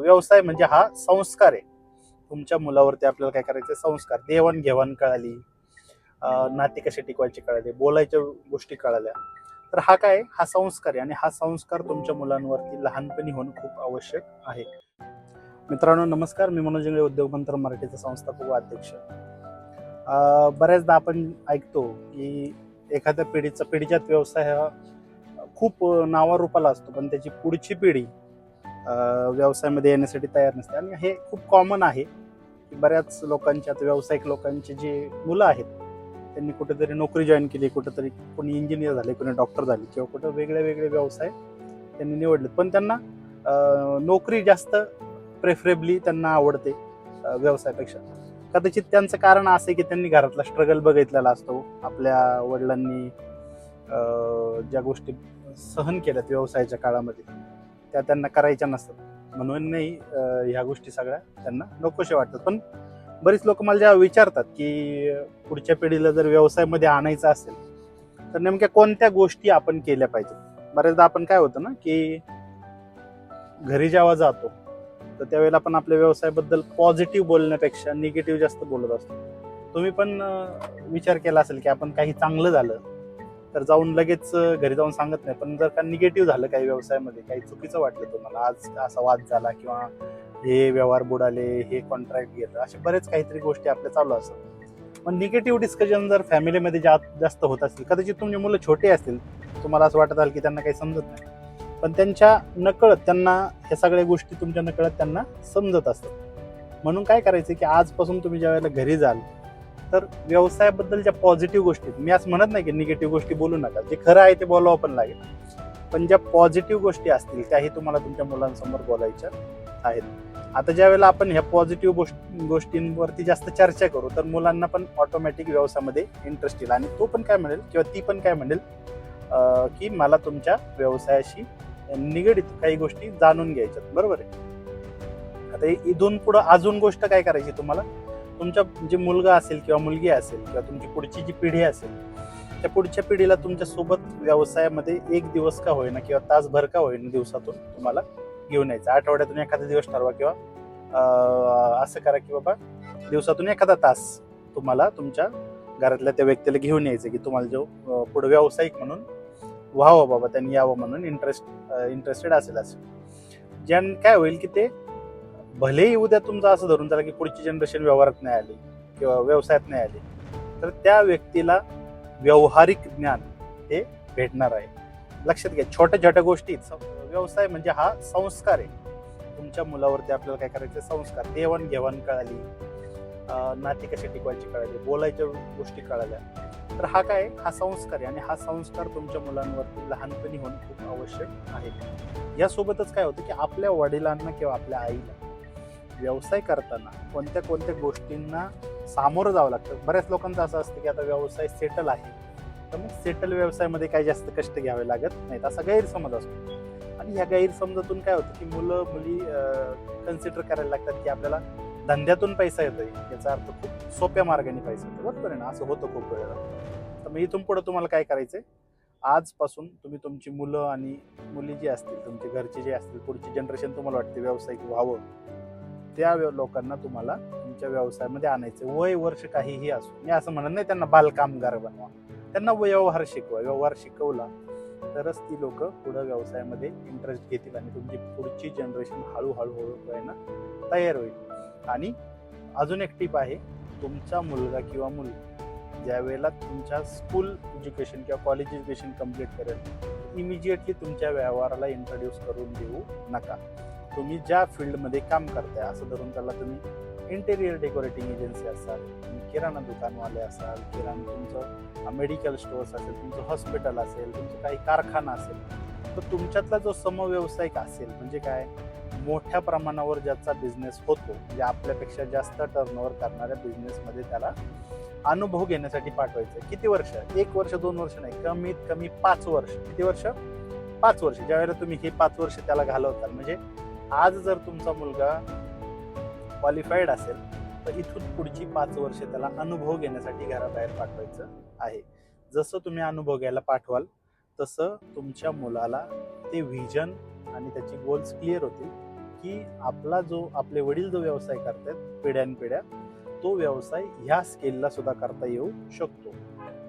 व्यवसाय म्हणजे हा संस्कार आहे. तुमच्या मुलावरती आपल्याला काय करायचं संस्कार. देवाणघेवाण कळाली. नाते कसे कशी टिकवायची कळाली. बोलायच्या गोष्टी कळाल्या. तर हा काय? हा संस्कार आहे. आणि हा संस्कार तुमच्या मुलांवरती लहानपणी होणं खूप आवश्यक आहे. मित्रांनो नमस्कार. मी मनोज इंगळे उद्योग मंत्र मराठीचा संस्थापक व अध्यक्ष. बऱ्याचदा आपण ऐकतो की एखाद्या पिढीचा पिढीजात व्यवसाय हा खूप नावारूपाला असतो. पण त्याची पुढची पिढी व्यवसायामध्ये येण्यासाठी तयार नसते. आणि हे खूप कॉमन आहे की बऱ्याच लोकांच्या आता व्यावसायिक लोकांची जी मुलं आहेत त्यांनी कुठेतरी नोकरी जॉईन केली कुठेतरी कोणी इंजिनियर झाले कोणी डॉक्टर झाले किंवा कुठं वेगळे वेगळे व्यवसाय त्यांनी निवडले पण त्यांना नोकरी जास्त प्रेफरेबली त्यांना आवडते व्यवसायापेक्षा. कदाचित त्यांचं कारण असं आहे की त्यांनी घरातला स्ट्रगल बघितलेला असतो. आपल्या वडिलांनी ज्या गोष्टी सहन केल्यात व्यवसायाच्या काळामध्ये. त्या त्यांना करायच्या नसतात. म्हणून नाही ह्या गोष्टी सगळ्या त्यांना नकोशा वाटतात. पण बरीच लोक मला जेव्हा विचारतात की पुढच्या पिढीला जर व्यवसायामध्ये आणायचं असेल तर नेमक्या कोणत्या गोष्टी आपण केल्या पाहिजेत? बऱ्याचदा आपण काय होतं ना की घरी जेव्हा जातो तर त्यावेळेला आपण आपल्या व्यवसायाबद्दल पॉझिटिव्ह बोलण्यापेक्षा निगेटिव्ह जास्त बोलत असतो. तुम्ही पण विचार केला असेल की आपण काही चांगलं झालं तर जाऊन लगेच घरी जाऊन सांगत नाही. पण जर का निगेटिव्ह झालं काही व्यवसायामध्ये काही चुकीचं वाटलं तुम्हाला आज असा वाद झाला किंवा हे व्यवहार बुडाले हे कॉन्ट्रॅक्ट गेलं असे बरेच काहीतरी गोष्टी आपल्या चालू असतात. पण निगेटिव्ह डिस्कशन जर फॅमिलीमध्ये जा जास्त होत असतील कदाचित तुमचे मुलं छोटे असतील तुम्हाला असं वाटत असेल की त्यांना काही समजत नाही. पण त्यांच्या नकळत त्यांना ह्या सगळ्या गोष्टी तुमच्या नकळत त्यांना समजत असतात. म्हणून काय करायचं की आजपासून तुम्ही ज्या वेळेला घरी जाल तर व्यवसायाबद्दल ज्या पॉझिटिव्ह गोष्टी मी असं म्हणत नाही की निगेटिव्ह गोष्टी बोलू नका. जे खरं आहे ते बोलावं पण लागेल. पण ज्या पॉझिटिव्ह गोष्टी असतील त्याही तुम्हाला तुमच्या मुलांसमोर बोलायच्या आहेत. आता ज्या वेळेला आपण ह्या पॉझिटिव्ह गोष्टी गोष्टींवरती जास्त चर्चा करू तर मुलांना पण ऑटोमॅटिक व्यवसायामध्ये इंटरेस्ट येईल. आणि तो पण काय म्हणेल किंवा ती पण काय म्हणेल की मला तुमच्या व्यवसायाशी निगडीत काही गोष्टी जाणून घ्यायच्यात. बरोबर आहे? आता इथून पुढं अजून गोष्ट काय करायची तुम्हाला? तुमचा जे मुलगा असेल किंवा मुलगी असेल किंवा तुमची पुढची जी पिढी असेल त्या पुढच्या पिढीला तुमच्यासोबत व्यवसायामध्ये एक दिवस का होईना किंवा तासभर का होईना दिवसातून तुम्हाला घेऊन यायचं. आठवड्यातून एखादा दिवस ठरवा किंवा असं करा की बाबा दिवसातून एखादा तास तुम्हाला तुमच्या घरातल्या त्या व्यक्तीला घेऊन यायचं की तुम्हाला जो पुढे व्यावसायिक म्हणून व्हावं बाबा त्यांनी यावं म्हणून इंटरेस्ट इंटरेस्टेड असेल असं. ज्यान काय होईल की ते भलेही उद्या तुमचं असं धरून झालं की पुढची जनरेशन व्यवहारात नाही आली किंवा व्यवसायात नाही आली तर त्या व्यक्तीला व्यवहारिक ज्ञान हे भेटणार आहे. लक्षात घ्या छोट्या छोट्या गोष्टी व्यवसाय म्हणजे हा संस्कार आहे. तुमच्या मुलावरती आपल्याला काय करायचं संस्कार. देवाणघेवाण कळाली नाती कशी टिकवायची कळाली बोलायच्या गोष्टी कळाल्या. तर हा काय? हा संस्कार आहे आणि हा संस्कार तुमच्या मुलांवरती लहानपणी होणं खूप आवश्यक आहे. यासोबतच काय होतं की आपल्या वडिलांना किंवा आपल्या आईला व्यवसाय करताना कोणत्या कोणत्या गोष्टींना सामोरं जावं लागतं? बऱ्याच लोकांचं असं असतं की आता व्यवसाय सेटल आहे. तर मग सेटल व्यवसायामध्ये काही जास्त कष्ट घ्यावे लागत नाहीत असा गैरसमज असतो. आणि या गैरसमजातून काय होतं की मुलं मुली कन्सिडर करायला लागतात की आपल्याला धंद्यातून पैसा येतोय. याचा अर्थ खूप सोप्या मार्गाने पैसा येतो बरोबर आहे ना? असं होतं खूप वेळेला. तर मग इथून पुढे तुम्हाला काय करायचंय? आजपासून तुम्ही तुमची मुलं आणि मुली जी असतील तुमचे घरचे जे असतील पुढची जनरेशन तुम्हाला वाटते व्यावसायिक व्हावं. त्या लोकांना तुम्हाला तुमच्या व्यवसायामध्ये आणायचं. वय वर्ष काहीही असो. मी असं म्हणत नाही त्यांना बालकामगार बनवा. त्यांना व्यवहार शिकवा. व्यवहार शिकवला तरच ती लोक पुढं व्यवसायामध्ये इंटरेस्ट घेतील आणि तुमची पुढची जनरेशन हळूहळू हळू तयार होईल. आणि अजून एक टीप आहे तुमचा मुलगा किंवा मुलगी ज्या वेळेला तुमच्या स्कूल एज्युकेशन किंवा कॉलेज एज्युकेशन कंप्लीट करेल इमिजिएटली तुमच्या व्यवहाराला इंट्रोड्यूस करून देऊ नका. तुम्ही ज्या फील्डमध्ये काम करताय असं धरून त्याला तुम्ही इंटेरियर डेकोरेटिंग एजन्सी असाल तुम्ही किराणा दुकानवाले असाल किराणा तुमचं मेडिकल स्टोअर्स असेल तुमचं हॉस्पिटल असेल तुमचं काही कारखाना असेल तर तुमच्यातला जो समव्यावसायिक असेल म्हणजे काय? मोठ्या प्रमाणावर ज्याचा बिझनेस होतो म्हणजे आपल्यापेक्षा जास्त टर्नओव्हर करणाऱ्या बिझनेसमध्ये त्याला अनुभव घेण्यासाठी पाठवायचं किती वर्ष? एक वर्ष दोन वर्ष नाही कमीत कमी पाच वर्ष. किती वर्ष? पाच वर्ष. ज्यावेळेला तुम्ही हे पाच वर्ष त्याला घालवताल म्हणजे आज जर तुमचा मुलगा क्वालिफाईड असेल तर इथून पुढची पाच वर्ष त्याला अनुभव घेण्यासाठी घराबाहेर पाठवायचं आहे. जसं तुम्ही अनुभव घ्यायला पाठवाल तसं तुमच्या मुलाला ते व्हिजन आणि त्याची गोल्स क्लिअर होतील की आपला जो आपले वडील जो व्यवसाय करतात पिढ्यानपिढ्या तो व्यवसाय ह्या स्केलला सुद्धा करता येऊ शकतो.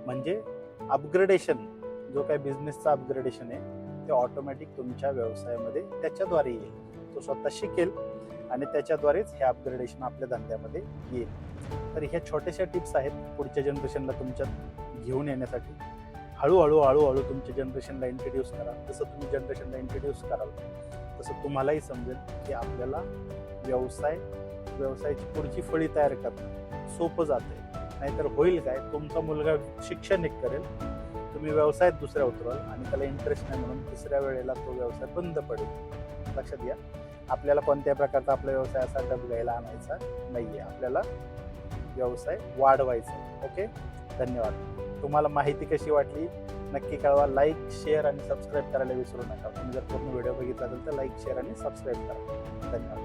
म्हणजे अपग्रेडेशन जो काही बिझनेसचा अपग्रेडेशन आहे ते ऑटोमॅटिक तुमच्या व्यवसायामध्ये त्याच्याद्वारे येईल. तो स्वतः शिकेल आणि त्याच्याद्वारेच हे अपग्रेडेशन आपल्या धंद्यामध्ये येईल. तर ह्या छोट्याशा टिप्स आहेत पुढच्या जनरेशनला तुमच्यात घेऊन येण्यासाठी. हळूहळू हळूहळू तुमच्या जनरेशनला इंट्रोड्यूस करा. जसं तुम्ही जनरेशनला इंट्रोड्यूस कराल तसं तुम्हालाही समजेल की आपल्याला व्यवसाय व्यवसायाची पुढची फळी तयार करणं सोपं जाते नाहीतर होईल काय? तुमचा मुलगा शिक्षण एक करेल तुम्ही व्यवसायात दुसऱ्या उतराल आणि त्याला इंटरेस्ट नाही म्हणून तिसऱ्या वेळेला तो व्यवसाय बंद पडेल. लक्षात घ्या. आपल्याला कोणत्या प्रकारचा आपला व्यवसाय असा डबघायला आणायचा नाही आहे आपल्याला व्यवसाय वाढवायचा ओके? धन्यवाद. तुम्हाला माहिती कशी वाटली? नक्की कळवा. लाईक शेअर आणि सबस्क्राईब करायला विसरू नका. तुम्ही जर पूर्ण व्हिडिओ बघितला असेल तर लाईक शेअर आणि सबस्क्राईब करा. धन्यवाद.